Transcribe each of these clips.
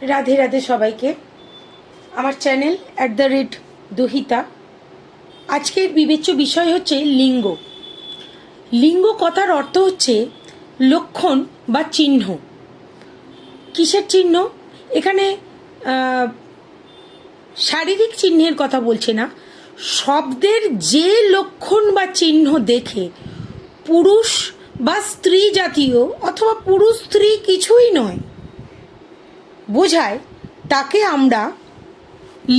রাধে রাধে সবাইকে। আমার channel at the rate দহিতা। আজকের বিবেচ্য বিষয় হচ্ছে লিঙ্গ। লিঙ্গ কথার অর্থ হচ্ছে লক্ষণ বা চিহ্ন। কিসের চিহ্ন? এখানে শারীরিক চিহ্নের কথা বলছে না। শব্দের যে লক্ষণ বা চিহ্ন দেখে পুরুষ বা স্ত্রী জাতীয় অথবা পুরুষ স্ত্রী কিছুই নয়। বোঝায়, তাকে আমরা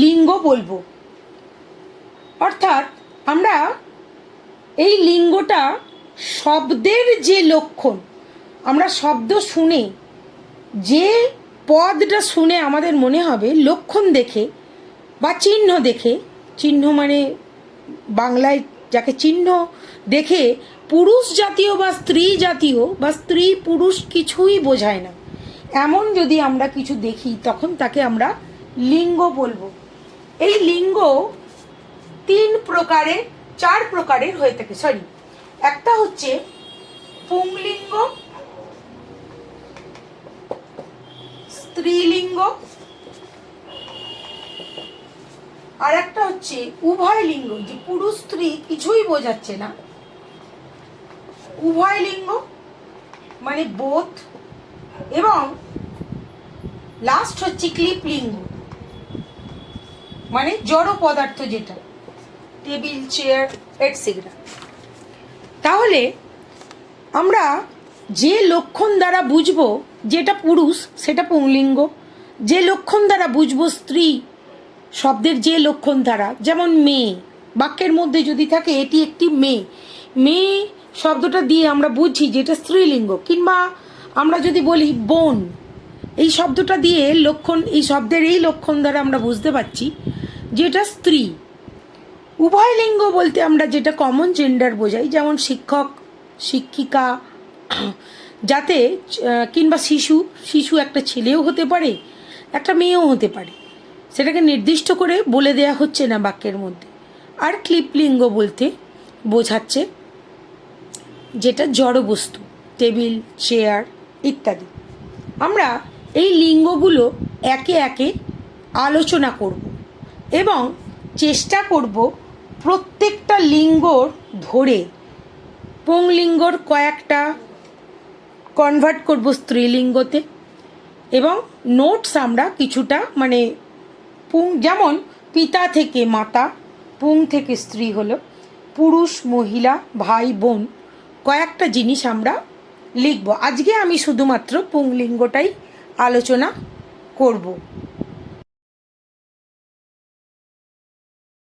লিঙ্গ বলব। অর্থাৎ আমরা এই লিঙ্গটা শব্দের যে লক্ষণ, আমরা শব্দ শুনে, যে পদটা শুনে আমাদের মনে হবে লক্ষণ দেখে বা চিহ্ন দেখে, চিহ্ন মানে বাংলায় যাকে চিহ্ন দেখে পুরুষ জাতীয় বা স্ত্রী জাতীয় বা স্ত্রী পুরুষ কিছুই বোঝায় না। এমন যদি আমরা কিছু দেখি, তখন তাকে আমরা লিঙ্গ বলব। এই লিঙ্গ তিন প্রকারের, চার প্রকারের হয়ে থাকে সরি একটা হচ্ছে পুংলিঙ্গ, স্ত্রীলিঙ্গ, আর একটা হচ্ছে উভয় লিঙ্গ যে পুরুষ স্ত্রী কিছুই বোঝাচ্ছে না। উভয় লিঙ্গ মানে বোধ এবং লাস্ট হচ্ছে ক্লিপ লিঙ্গ। মানে জড় পদার্থ যেটা টেবিল চেয়ার এটসেট্রা তাহলে আমরা যে লক্ষণ দ্বারা বুঝব যেটা পুরুষ, সেটা পুংলিঙ্গ। যে লক্ষণ দ্বারা বুঝব স্ত্রী, শব্দের যে লক্ষণ দ্বারা, যেমন মেয়ে, বাক্যের মধ্যে যদি থাকে এটি একটি মেয়ে। মেয়ে শব্দটা দিয়ে আমরা বুঝি যেটা স্ত্রীলিঙ্গ, কিংবা আমরা যদি বলি বোন, এই শব্দটা দিয়ে লক্ষণ, এই শব্দের এই লক্ষণ দ্বারা আমরা বুঝতে পারছি যেটা স্ত্রী। উভয় লিঙ্গ বলতে আমরা যেটা কমন জেন্ডার বোঝাই, যেমন শিক্ষক, শিক্ষিকা, যাতে কিংবা শিশু শিশু একটা ছেলেও হতে পারে, একটা মেয়েও হতে পারে। সেটাকে নির্দিষ্ট করে বলে দেয়া হচ্ছে না বাক্যের মধ্যে। আর ক্লিপলিঙ্গ বলতে বোঝাচ্ছে যেটা জড় বস্তু টেবিল, চেয়ার ইত্যাদি। আমরা এই লিঙ্গগুলো একে একে আলোচনা করব এবং চেষ্টা করব প্রত্যেকটা লিঙ্গর ধরে পুংলিঙ্গর কয়েকটা কনভার্ট করব স্ত্রীলিঙ্গতে এবং নোটস আমরা কিছুটা মানে পুং, যেমন পিতা থেকে মাতা, পুং থেকে স্ত্রী হলো, পুরুষ, মহিলা, ভাই, বোন, কয়েকটা জিনিস আমরা লিখব। আজকে আমি শুধুমাত্র পুংলিঙ্গটাই আলোচনা করব।